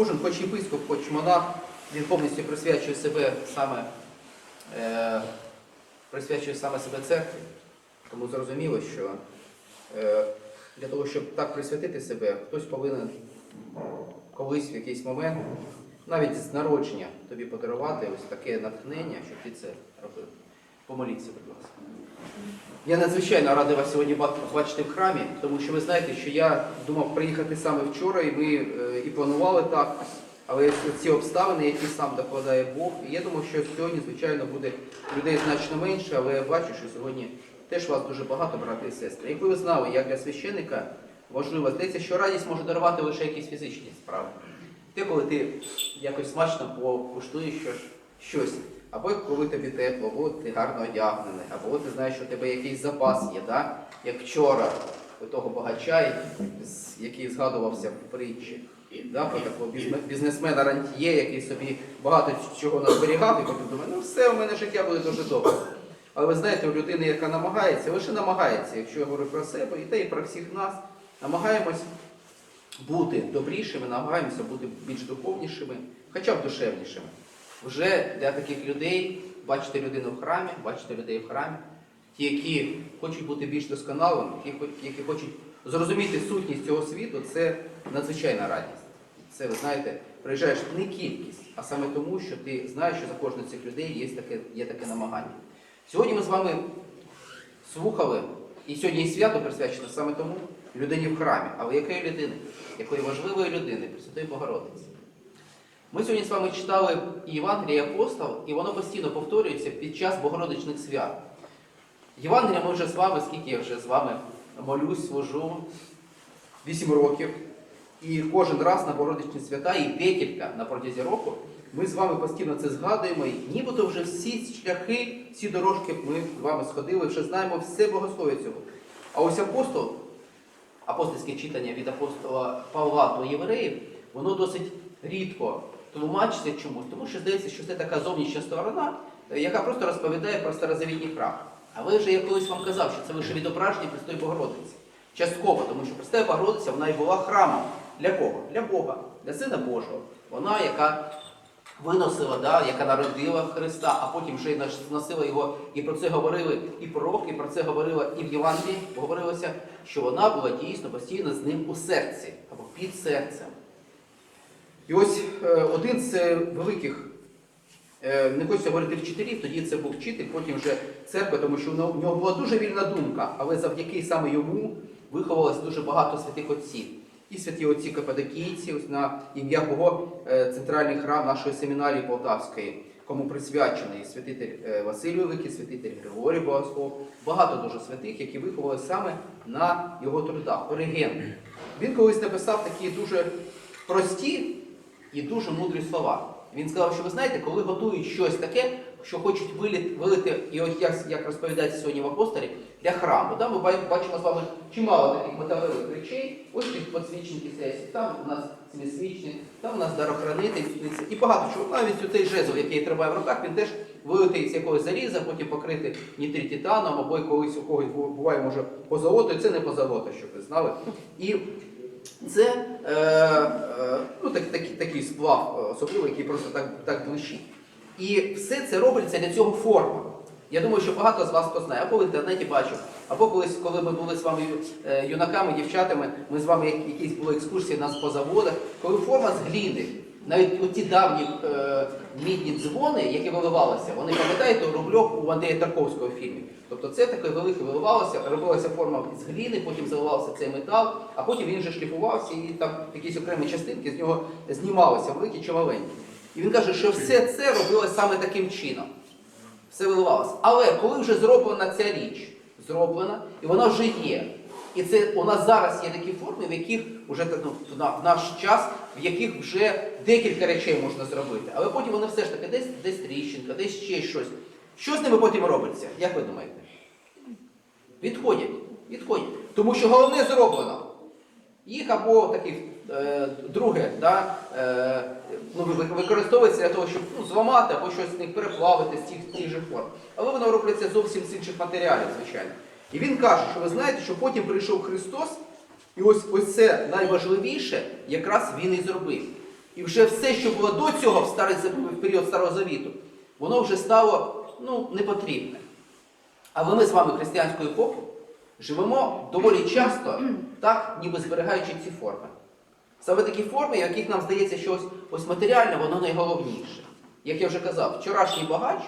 Кожен, хоч єпископ, хоч монах, він повністю присвячує себе саме, е, присвячує саме себе церкві. Тому зрозуміло, що е, для того, щоб так присвятити себе, хтось повинен колись в якийсь момент, навіть з народження, тобі подарувати ось таке натхнення, щоб ти це робив. Помоліться, будь ласка. Я надзвичайно радий вас сьогодні бачити в храмі, тому що ви знаєте, що я думав приїхати саме вчора, і ми е, і планували так. Але ці обставини, які сам докладає Бог, і я думав, що сьогодні, звичайно, буде людей значно менше, але я бачу, що сьогодні теж вас дуже багато, брати і сестри. Якби ви знали, як для священника важливо, здається, що радість може дарувати лише якісь фізичні справи. Те, коли ти якось смачно покуштуєш щось, або коли тобі тепло, або ти гарно одягнений, або ти знаєш, що у тебе якийсь запас є, да? як вчора у того багача, який згадувався в притчі. Да, про такого бізнесмена рантьє, який собі багато чого назберігав, і потім думає, ну все, у мене життя буде дуже добре. Але ви знаєте, у людини, яка намагається, лише намагається, якщо я говорю про себе, і те, і про всіх нас, намагаємось бути добрішими, намагаємося бути більш духовнішими, хоча б душевнішими. Вже для таких людей бачити людину в храмі, бачити людей в храмі, ті, які хочуть бути більш досконалими, ті, які хочуть зрозуміти сутність цього світу, це надзвичайна радість. Це, ви знаєте, приїжджаєш не кількість, а саме тому, що ти знаєш, що за кожним цих людей є таке, є таке намагання. Сьогодні ми з вами слухали, і сьогодні і свято присвячено саме тому людині в храмі. Але якої людини? Якої важливої людини, Пресвятої Богородиці. Ми сьогодні з вами читали і апостол, і воно постійно повторюється під час Богородичних свят. Євангелія ми вже з вами, скільки я вже з вами молюсь, служу, 8 років. І кожен раз на Богородичні свята, і декілька на протязі року, ми з вами постійно це згадуємо, і нібито вже всі шляхи, всі дорожки ми з вами сходили, вже знаємо все богослов'я цього. А ось апостол, апостольське читання від апостола Павла до євреїв, воно досить рідко тлумачиться чомусь, тому що здається, що це така зовнішня сторона, е, яка просто розповідає про старозавітній храм. Але вже я колись вам казав, що це лише відображення Престої Богородиці. Частково, тому що Престая Богородиця вона і була храмом. Для кого? Для Бога, для Сина Божого. Вона, яка виносила, да, яка народила Христа, а потім вже й носила його, і про це говорили і пророк, і про це говорила і в Євангелії, говорилося, що вона була дійсно постійно з ним у серці або під серцем. І ось е, один з е, великих, е, не хочеться говорити вчителів, тоді це був вчитель, потім вже церква, тому що в нього- була дуже вільна думка, але завдяки саме йому виховалось дуже багато святих отців. І святі отці Кападокійці, ось на ім'я кого центральний храм нашої семінарії Полтавської, кому присвячений святитель Василь Великий, святитель Григорій Богослов, багато дуже святих, які виховалися саме на його трудах. Ориген. Він колись написав такі дуже прості і дуже мудрі слова. Він сказав, що ви знаєте, коли готують щось таке, що хочуть виліт, вилити, і ось як, як розповідається сьогодні в апостолі, для храму. Да? Ми ба- бачимо з вами чимало таких металевих речей, ось тут подсвічники сесії, там у нас семисвічник, там у нас дарохранительниця і багато чого. Навіть цей жезл, який я тримаю в руках, він теж вилитий з якогось заліза, потім покритий нітрититаном, або колись у когось буває, може, позолотою. Це не позолота, щоб ви знали. І це е, е, ну, так, так, такий сплав е, особливий, який просто так, так блищить. І все це робиться для цього форма. Я думаю, що багато з вас хто знає, або в інтернеті бачив, або колись, коли ми були з вами е, юнаками, дівчатами, ми з вами якісь були екскурсії нас по заводах, коли форма з гліни, навіть оті давні е, мідні дзвони, які виливалися, вони пам'ятаєте у рубльох у Андрія Тарковського фільмі. Тобто це таке велике виливалося, робилася форма з гліни, потім заливався цей метал, а потім він вже шліфувався і там якісь окремі частинки з нього знімалися, великі чи маленькі. І він каже, що все це робилось саме таким чином. Все виливалося. Але коли вже зроблена ця річ, зроблена, і вона вже є. І це у нас зараз є такі форми, в яких вже ну, в наш час, в яких вже декілька речей можна зробити. Але потім вони все ж таки десь десь тріщинка, десь ще щось. Що з ними потім робиться? Як ви думаєте? Відходять. Відходять. Тому що головне зроблено. Їх або таких е, друге, да, е, ну, використовується для того, щоб ну, зламати або щось з них переплавити з тих, тих же форм. Але воно робиться зовсім з інших матеріалів, звичайно. І він каже, що ви знаєте, що потім прийшов Христос, і ось, ось це найважливіше якраз він і зробив. І вже все, що було до цього в, старий, в період Старого Завіту, воно вже стало ну, непотрібне. Але ми з вами християнською епохою живемо доволі часто, так, ніби зберігаючи ці форми. Саме такі форми, яких нам здається, що ось, ось матеріальне, воно найголовніше. Як я вже казав, вчорашній багач,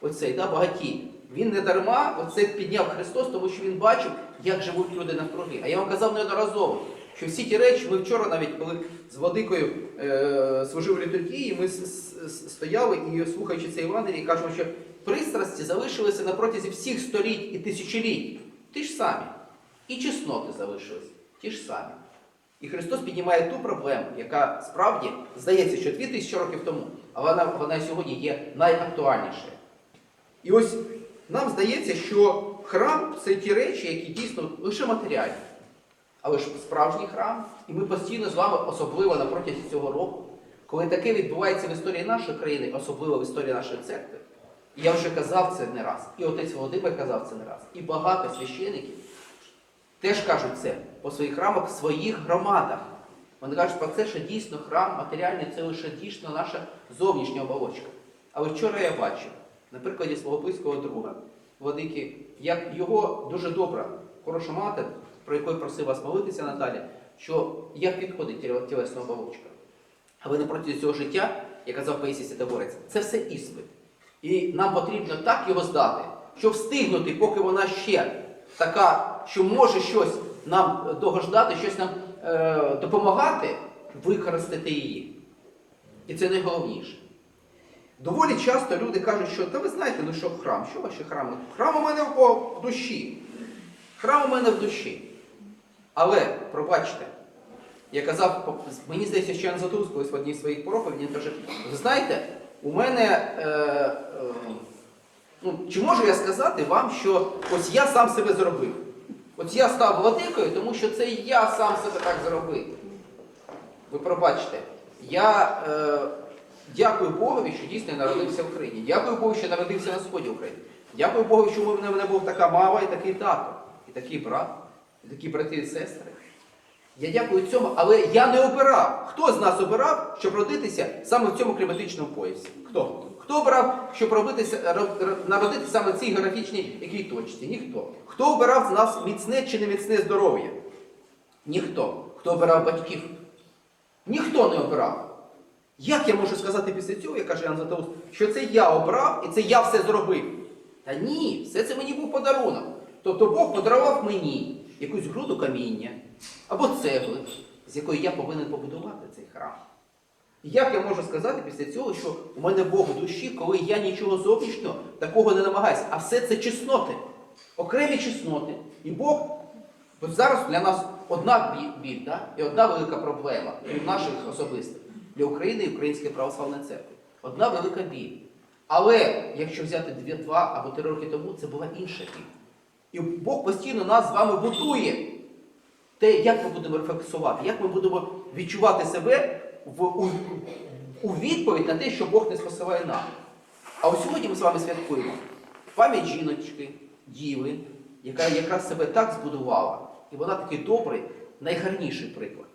оцей да, багатій, він не дарма оце підняв Христос, тому що він бачив, як живуть люди навкруги. А я вам казав неодноразово, що всі ті речі, ми вчора навіть, коли з Владикою е, служив літургії, ми стояли і слухаючи цей Євангелій, кажемо, що пристрасті залишилися на протязі всіх століть і тисячоліть. Ті ж самі. І чесноти залишились, ті ж самі. І Христос піднімає ту проблему, яка справді здається, що 2000 років тому, але вона, вона сьогодні є найактуальнішою. І ось нам здається, що храм це ті речі, які дійсно лише матеріальні. Але ж справжній храм, і ми постійно з вами, особливо на протязі цього року, коли таке відбувається в історії нашої країни, особливо в історії нашої церкви, я вже казав це не раз, і отець Володимир казав це не раз, і багато священиків теж кажуть це по своїх храмах, в своїх громадах. Вони кажуть про це, що дійсно храм матеріальний це лише дійсно наша зовнішня оболочка. Але вчора я бачив, на прикладі свого близького друга, Владики, як його дуже добра, хороша мати, про яку я просив вас молитися Наталя, що як підходить тіле- тілесна оболочка. Але не проти цього життя, як казав Паїсій Святогорець, це все іспит. І нам потрібно так його здати, щоб встигнути, поки вона ще така, що може щось нам догождати, щось нам е, допомагати, використати її. І це найголовніше. Доволі часто люди кажуть, що та ви знаєте, ну що храм, що ваші храми? Храм у мене в душі. Храм у мене в душі. Але, пробачте, я казав, мені здається, що Ян Златоуст колись в одній з своїх проповідей він каже, ви знаєте, у мене, е, е, ну, чи можу я сказати вам, що ось я сам себе зробив? От я став владикою, тому що це я сам себе так зробив. Ви пробачте, я е, дякую Богові, що дійсно я народився в Україні. Дякую Богу, що народився на сході України. Дякую Богу, що в мене був така мама і такий тато, і такий брат, і такі брати і сестри. Я дякую цьому, але я не обирав. Хто з нас обирав, щоб родитися саме в цьому кліматичному поясі? Хто? Хто обирав, щоб робитися, ро- ро- народитися саме в цій географічній якій точці? Ніхто. Хто обирав з нас міцне чи не міцне здоров'я? Ніхто. Хто обирав батьків? Ніхто не обирав. Як я можу сказати після цього, як каже Ян Златоуст, що це я обрав і це я все зробив? Та ні, все це мені був подарунок. Тобто Бог подарував мені якусь груду каміння або цегли, з якої я повинен побудувати цей храм. Як я можу сказати після цього, що у мене Бог в душі, коли я нічого зовнішнього такого не намагаюся, а все це чесноти, окремі чесноти. І Бог, от зараз для нас одна біль, да? і одна велика проблема і наших особистих для України і Української православної церкви. Одна велика біль. Але якщо взяти дві, два або три роки тому, це була інша біль. І Бог постійно нас з вами будує. Те, як ми будемо рефлексувати, як ми будемо відчувати себе в, у, у відповідь на те, що Бог не спосилає нам. А ось сьогодні ми з вами святкуємо пам'ять жіночки, діви, яка якраз себе так збудувала. І вона такий добрий, найгарніший приклад.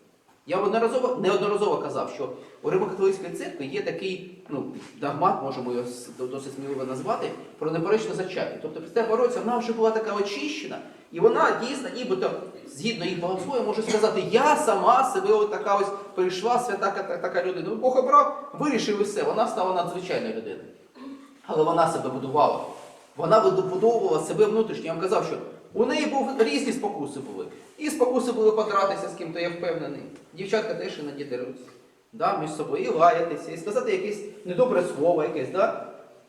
Я неодноразово, неодноразово казав, що у Римо-католицької церкви є такий ну, догмат, можемо його досить сміливо назвати, про неперечне зачаття. Тобто після Бородця вона вже була така очищена, і вона дійсно, нібито, згідно їх богослов'я, може сказати, я сама себе от ось прийшла, свята така, людина. Ну, Бог обрав, вирішив і все, вона стала надзвичайною людиною. Але вона себе будувала. Вона вибудовувала себе внутрішньо. Я вам казав, що у неї був різні спокуси були. І спокуси були подратися з ким-то, я впевнений. Дівчатка теж іноді деруться. Да, між собою, і лаятися, і сказати якесь недобре слово, якесь, да?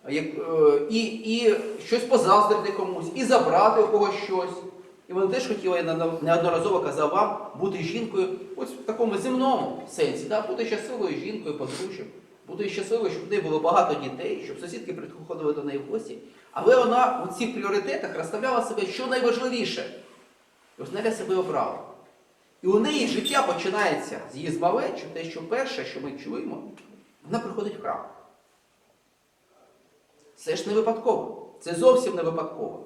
Як, е, і, і щось позаздрити комусь, і забрати у когось щось. І вони теж хотіли, я неодноразово казав вам, бути жінкою ось в такому земному сенсі, да? бути щасливою жінкою, подружжям, бути щасливою, щоб в неї було багато дітей, щоб сусідки приходили до неї в гості. Але вона у цих пріоритетах розставляла себе що найважливіше. І ось себе обрала. І у неї життя починається з її змалечу, те, що перше, що ми чуємо, вона приходить в храм. Це ж не випадково. Це зовсім не випадково.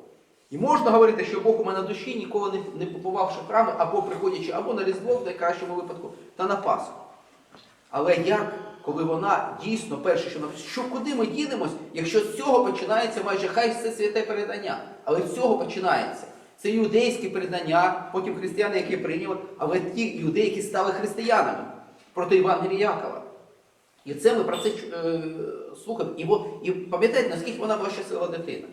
І можна говорити, що Бог у мене в душі, ніколи не, не побувавши в храми, або приходячи або на Різдво в найкращому випадку, та на Пасху. Але як, коли вона дійсно перше, що що куди ми дінемось, якщо з цього починається майже хай все святе передання, але з цього починається. Це юдейське передання, потім християни, які прийняли, але ті юдеї, які стали християнами проти Євангелія Якова. І це ми про це е, слухаємо. І, і пам'ятаєте, наскільки вона була щаслива дитина.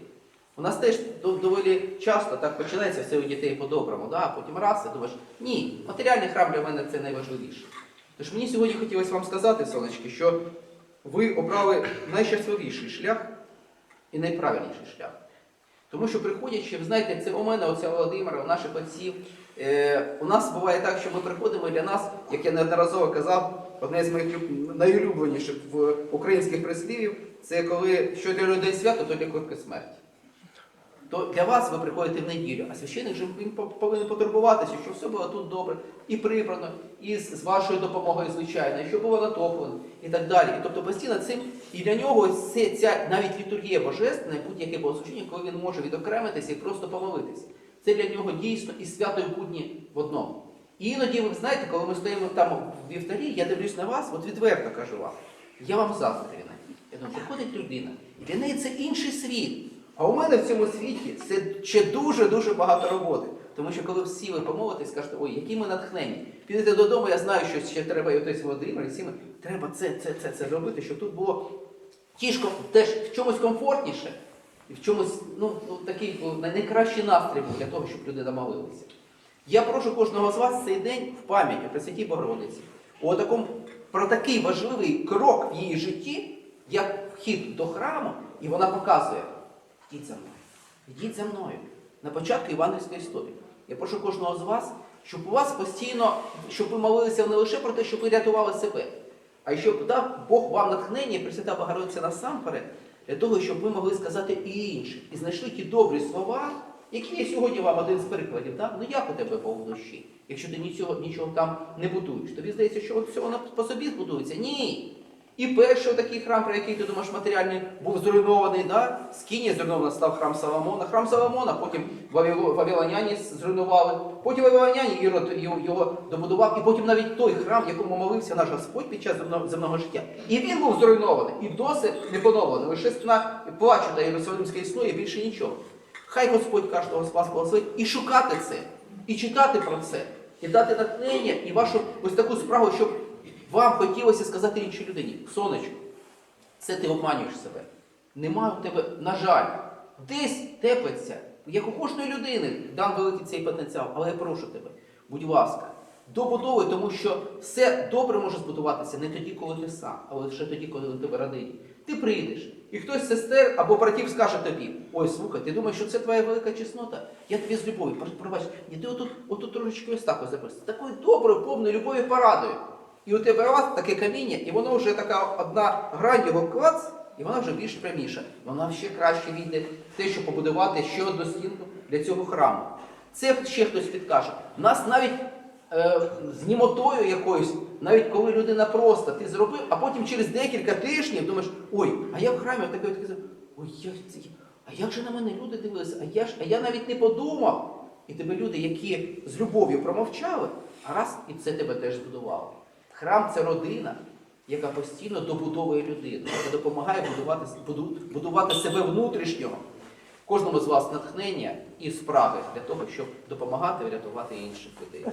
У нас теж доволі часто так починається все у дітей по-доброму, да? а потім раз, і думаєш, ні, матеріальний храм для мене це найважливіше. Тож мені сьогодні хотілося вам сказати, сонечки, що ви обрали найщасливіший шлях і найправильніший шлях. Тому що приходячи, ви знаєте, це у мене, оця Володимира, у наших отців. Е, у нас буває так, що ми приходимо для нас, як я неодноразово казав, одне з моїх найулюбленіших в українських прислівів, це коли що для людей свято, то для котки смерть. То для вас ви приходите в неділю, а священник же він по- повинен потурбуватися, щоб все було тут добре, і прибрано, і з вашою допомогою, звичайно, і щоб було натоплено, і так далі. І тобто постійно цим, і для нього це, ця навіть літургія божественна, будь-яке богослужіння, коли він може відокремитися і просто помолитися. Це для нього дійсно і свято і будні в одному. І іноді, ви знаєте, коли ми стоїмо там в вівтарі, я дивлюсь на вас, от відверто кажу вам, я вам заздрю. Я думаю, приходить людина, і для неї це інший світ. А у мене в цьому світі це ще дуже-дуже багато роботи. Тому що коли всі ви помолитесь, скажете, ой, які ми натхнені. Підете додому, я знаю, що ще треба і отець Володимир, і всі ми, треба це, це, це, це робити, щоб тут було тішко теж в чомусь комфортніше, і в чомусь, ну, ну такий ну, найкращий настрій був для того, щоб люди намолилися. Я прошу кожного з вас цей день в пам'яті при Святій Богородиці. У такому, про такий важливий крок в її житті, як вхід до храму, і вона показує, Йдіть за мною. Йдіть за мною. На початку євангельської історії. Я прошу кожного з вас, щоб у вас постійно, щоб ви молилися не лише про те, щоб ви рятували себе, а й щоб дав Бог вам натхнення, і Пресвята Богородиця насамперед, для того, щоб ви могли сказати і іншим. І знайшли ті добрі слова, які я сьогодні вам один з прикладів. Так? Ну як у тебе Бог в душі? Якщо ти нічого, нічого там не будуєш. Тобі здається, що от все воно по собі збудується. Ні. І перший такий храм, про який ти думаєш, матеріальний, був зруйнований, да? Скінія зруйнована, став храм Соломона. Храм Соломона, потім Вавило- вавилоняні зруйнували, потім вавилоняні Ірод його, добудував, і потім навіть той храм, якому молився наш Господь під час земного, життя. І він був зруйнований, і досі не поновлений. Лише стіна плачу та Єрусалимська існує, більше нічого. Хай Господь кожного з вас благословить і шукати це, і читати про це, і дати натхнення, і вашу ось таку справу, щоб вам хотілося сказати іншій людині, сонечко, це ти обманюєш себе. Нема у тебе, на жаль, десь теплиться, як у кожної людини, дан великий цей потенціал, але я прошу тебе, будь ласка, добудовуй, тому що все добре може збудуватися не тоді, коли ти сам, а лише тоді, коли у тебе родині. Ти прийдеш, і хтось сестер або братів скаже тобі: ой, слухай, ти думаєш, що це твоя велика чеснота? Я тобі з любов'ю, пр- пробач, ні, ти отут, отут трошечки ось так ось записав. Такою доброю, повною любов'ю порадою. І у тебе раз таке каміння, і воно вже така одна грань його клац, і вона вже більш пряміша. Вона ще краще війде в те, щоб побудувати ще одну стінку для цього храму. Це ще хтось підкаже. Нас навіть е, з німотою якоюсь, навіть коли людина просто ти зробив, а потім через декілька тижнів думаєш, ой, а я в храмі отаке от казав, ой, це, а як же на мене люди дивилися, а я ж, а я навіть не подумав. І тебе люди, які з любов'ю промовчали, а раз і це тебе теж збудувало. Храм це родина, яка постійно добудовує людину, яка допомагає будувати, буду- будувати себе внутрішнього. Кожному з вас натхнення і справи для того, щоб допомагати врятувати інших людей.